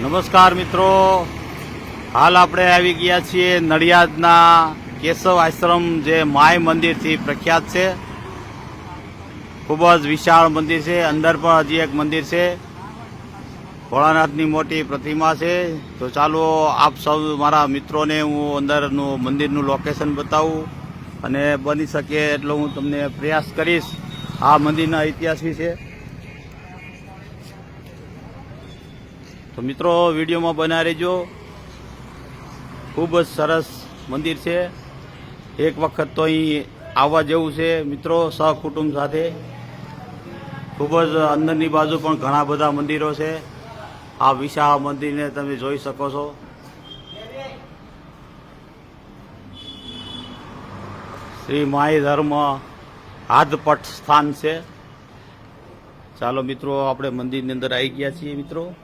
નમસ્કાર મિત્રો. હાલ આપણે આવી ગયા છીએ નડિયાદના કેશવ આશ્રમ જે માય મંદિરથી પ્રખ્યાત છે. ખૂબ જ વિશાળ મંદિર છે. અંદર પણ હજી એક મંદિર છે. ભોળાનાથની મોટી પ્રતિમા છે. તો ચાલો આપ સૌ મારા મિત્રોને હું અંદરનું મંદિરનું લોકેશન બતાવું અને બની શકે એટલો હું તમને પ્રયાસ કરીશ. આ મંદિરના ઇતિહાસ વિશે તો મિત્રો, વિડીયોમાં બના રહેજો. ખૂબ જ સરસ મંદિર છે. એક વખત તો અહીં આવવા જેવું છે. મિત્રો, સહકુટુંબ સાથે. ખૂબ જ અંદરની બાજુ પણ ઘણા બધા મંદિરો છે. આ વિશાળ મંદિરને તમે જોઈ શકો છો. શ્રી માય ધર્મ હાથપટ સ્થાન છે. ચાલો મિત્રો, આપણે મંદિરની અંદર આવી ગયા છીએ મિત્રો.